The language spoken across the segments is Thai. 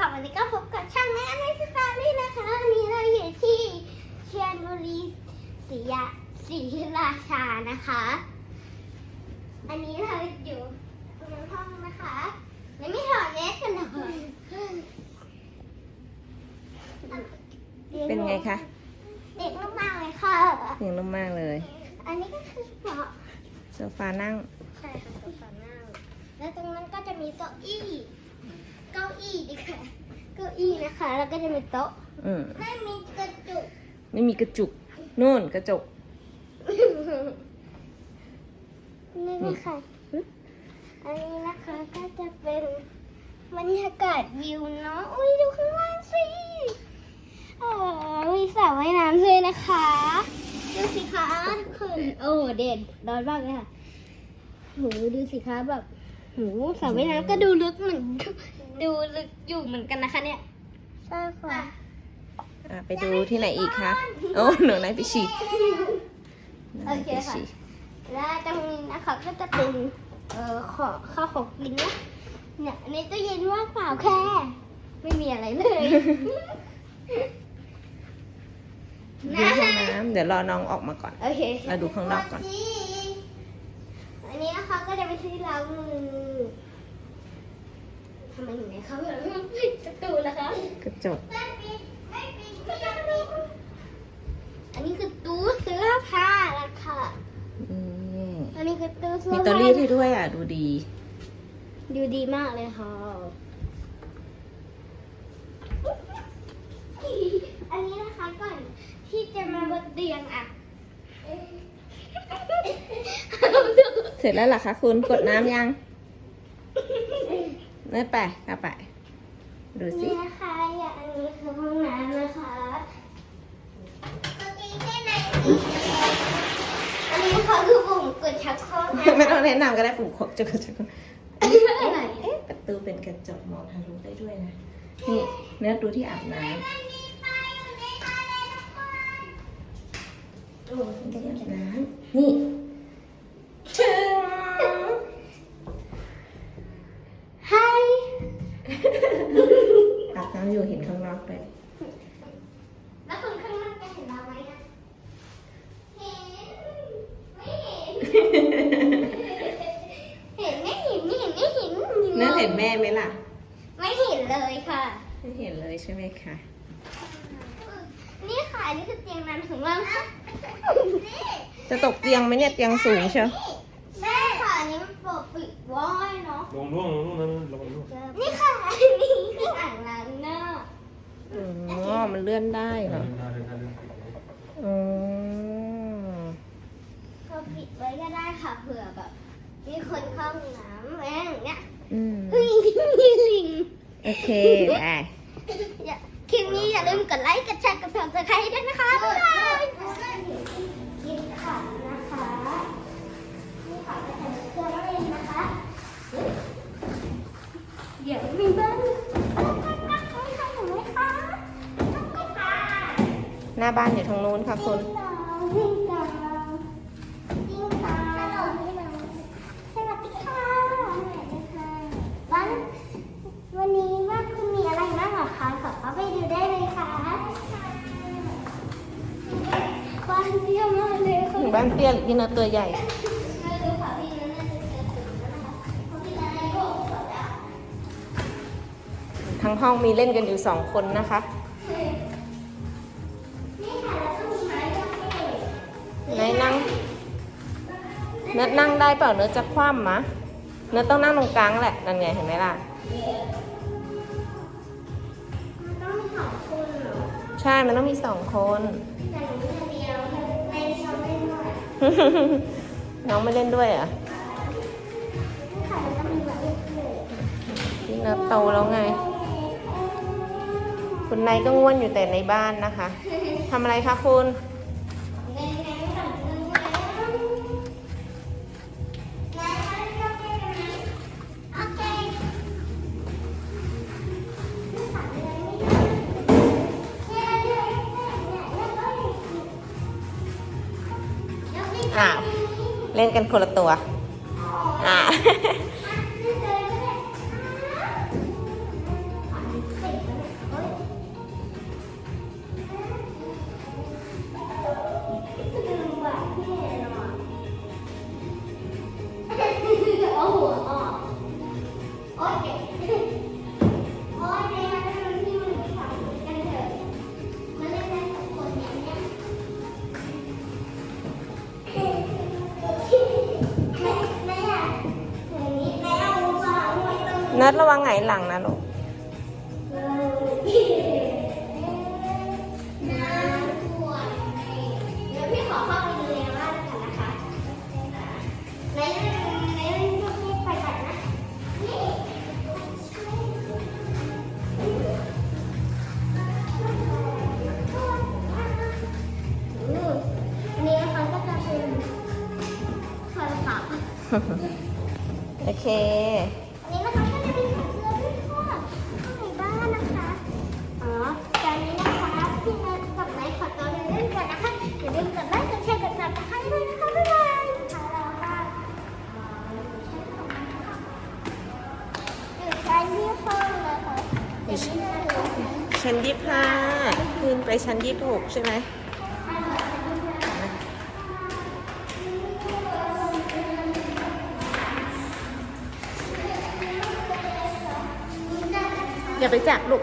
ค่ะวันนี้ก็พบกับช่างแม่ไม่สตาร์ลี่นะคะวันนี้เราอยู่ที่เชียงบุรีศรียะศรีราชานะคะ อันนี้เราอยู่ตรงห้องนะคะแล้วไม่ถอดเนสกันเลยเป็นไงคะเด็กมากๆเลยค่ะเสียงนุ่มมากเลย อันนี้ก็คือเบาะโซฟานั่งใช่ค่ะโซฟานั่งแล้วตรงนั้นก็จะมีเก้าอี้ เก้าอี้ดีค่ะ เก้าอี้นะคะ แล้วก็จะมีโต๊ะ อืมไม่มีกระจุกไม่มีกระจุกนู่นกระจก นี่นะคะอันนี้นะคะก็จะเป็นบรรยากาศวิวเนาะ อุ้ยดูข้างล่างสิเออมีสระว่ายน้ำเลยนะคะ ดูสิคะทุกคนโอ้เด่นร้อนมากเลยค่ะโหดูสิคะแบบโหสระว่ายน้ำก็ดูลึกเหมือน ดูลึกอยู่เหมือนกันนะคะเนี่ยใช่ค่ะ อะไปดูที่ไหนอีกคะโอ้หนูนายไปฉี่โอเคค่ะและตรงนี้นะคะก็จะเป็นเอ่อของข้าวของกินนะเนี่ยในตู้เย็นว่างเปล่าแค่ ไม่มีอะไรเลยดูห้องน้ำเดี๋ยวรอน้องออกมาก่อน โอเคเราดูข้างนอกก่อน อันนี้นะคะก็จะเป็นที่ล้างมือ ทำไมอยู่ในเขาแบบปิดประตูล่ะคะกระจก อันนี้คือตู้เสื้อผ้าละค่ะ นี่อันนี้คือตู้เสื้อมีผ้า เตอรี่ให้ด้วยอะ ดูดี ดูดีมากเลยค่ะ อันนี้นะคะก่อนที่จะมาบนเตียงอะเสร็จแล้วเหรอคะคุณกดน้ำยัง นิ่ไปเข้าไป ดูสินี่นะคะอย่างอันนี้คือห้องน้ำนะคะอันนี้นะคะคือปุ่มกดชักโครกนะไม่ต้องแนะนำก็ได้ปุ่มขบจะกระจกอันนี้คืออะไรเอ๊ะประตูเป็นกระจกมองทะลุได้ด้วยนะนี่เนื้อดูที่อาบน้ำโอ้ที่อาบน้ำนี่ชึ้ง ไฮ อาบ น้ำอยู่เห็นข้างนอกด้วยแล้วคนข้างล่างจะเห็นเราไหมอะเห็น ไม่เห็น เห็นไม่เห็นไม่เห็นไม่เห็นเนื้อเห็นแม่ไหมล่ะ ไม่เห็นเลยค่ะ ไม่เห็นเลยใช่ไหมคะ นี่ค่ะอันนี่คือเตียงนอนของเราค่ะจะตกเตียงไหมเนี่ยเตียงสูงเชียว แม่ค่ะอันนี้มันเปิดปิดไว้เนาะ ลงร่วงลงร่วงนั้นระวังร่วงนี่ค่ะอันนี้คืออ่างล้างหน้าอ๋อ มันเลื่อนได้เหรอเดินทางเดินทางเดินทางอ๋อก็ปิดไว้ก็ได้ค่ะเผื่อแบบ มีคนเข้าห้องน้ำแม่อย่างเงี้ยอืมเฮ้ยมีลิง โอเคไปอย่าคลิปนี้อย่าลืมกดไลค์ กดแชร์ กดซับสไครต์ด้วยนะคะบ๊ายบาย น้าบ้านอยู่ทางนู้นค่ะคุณวิ่งตามวิ่งตามวิ่งตามสวัสดีค่ะสวัสดีค่ะวันวันนี้ว่าคุณมีอะไรบ้างเหรอคะขอเข้าไปดูได้เลยค่ะบ้านเยี่ยมากเลยค่ะบ้านเตี้ยหรือที่นตัวใหญ่ทั้งห้องมีเล่นกันอยู่สองคนนะคะ เนื้อนั่งได้เปล่าเนื้อจะคว่ำมะเนื้อต้องนั่งตรงกลางแหละนั่นไงเห็นไหมล่ะมันต้องมีสองคนเหรอใช่มันต้องมีสองคน แต่หนูคนเดียวในชอบเล่นด้วยน้องไม่เล่นด้วยเหรอะค่ะแล้วก็มีแบบเลยพี่เนื้อโตแล้วไง คุณนายก็ง่วนอยู่แต่ในบ้านนะคะทำอะไรคะคุณ อ้าวเล่นกันคนละตัว อ่า นัดระวังไงหลังนะลูกน้ำท่ว ลืมกดไลค์กดแชร์กดซับสไครต์ด้วยนะคะบ๊ายบายค่ะเราค่ะอยู่ชั้นที่ห้องนะคะเดี๋ยวนี้จะอยู่ชั้นชั้นยี่ห้าขึ้นไปชั้นยี่หกใช่ไหมอย่าไปจับลูก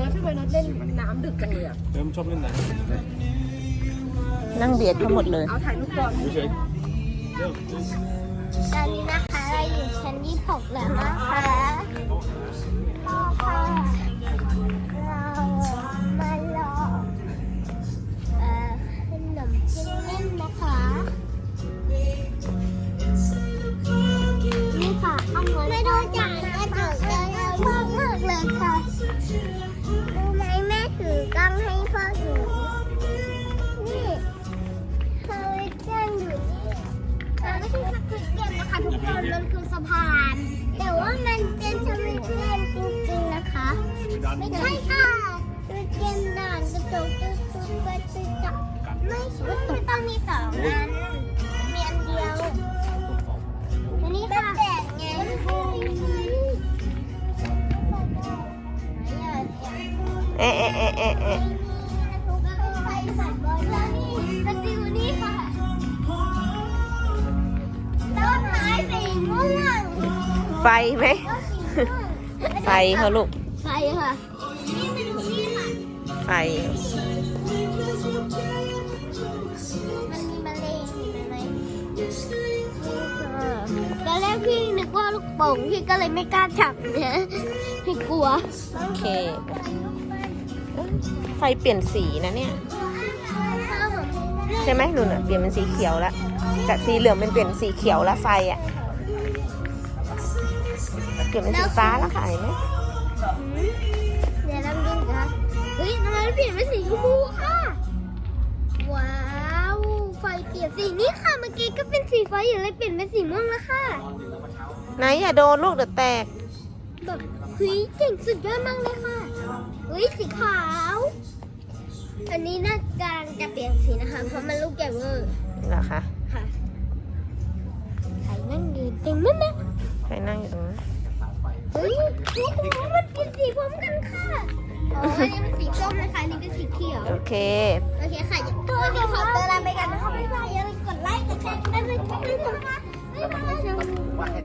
นื้อทำไมน็อตเล่นน้ำดึกจังเลยอะเริ่มชอบเล่นไหนนั่งเบียดเขาหมดเลยเฉยเริ่มตอนนี้นะคะเราอยู่ชั้นที่หกแล้วนะคะพ่อค่ะ ทุกคนมันคือสะพาน แต่ว่ามันเป็นสวิตเกมจริงๆนะคะ ไม่ใช่ค่ะสวิตเกมด่านกระจกตุ๊กตุ๊กกระจกไม่ใช่มันต้องมีสองอันมีอันเดียวอันนี้ค่ะแดดไงเอ๊ะเอ๊ะเอ๊ะเอ๊ะ ไฟไหมก็สีม่วงไฟเขาลูก ไฟค่ะนี่มันอยู่นี่ค่ะไฟ มันมีแมลงเห็นไหมตอนแรกพี่นึกว่าลูกโป่งพี่ก็เลยไม่กล้าจับเนี่ยพี่กลัว โอเค ไฟเปลี่ยนสีนะเนี่ย ใช่ไหมหนูน่ะเปลี่ยนเป็นสีเขียวแล้ว จากสีเหลืองเป็นเปลี่ยนสีเขียวแล้วไฟอะ เปลี่ยนเป็นสีฟ้าแล้วค่ะเห็นไหมเดี๋ยวเราดูกันเฮ้ยทำไมมันเปลี่ยนเป็นสีชมพูค่ะ ว้าวไฟเปลี่ยนสีนี่ค่ะเมื่อกี้ก็เป็นสีฟ้าอยู่เลยเปลี่ยนเป็นสีม่วงแล้วค่ะไหนอย่าโดนลูกเดี๋ยวแตกแบบเฮ้ยเก่งสุดยอดมากเลยค่ะเฮ้ยสีขาวอันนี้น่าการจะเปลี่ยนสีนะคะเพราะมันลูกใหญ่เวอร์เหรอคะ อ๋ออันนี้เป็นสีส้มนะคะอันนี้เป็นสีเขียว โอเค โอเคค่ะตัวเดียวขอตัวลาไปกันนะคะบ๊ายบายอย่าลืมกดไลค์ กดแชร์กดติดตามด้วยนะคะบ๊ายบาย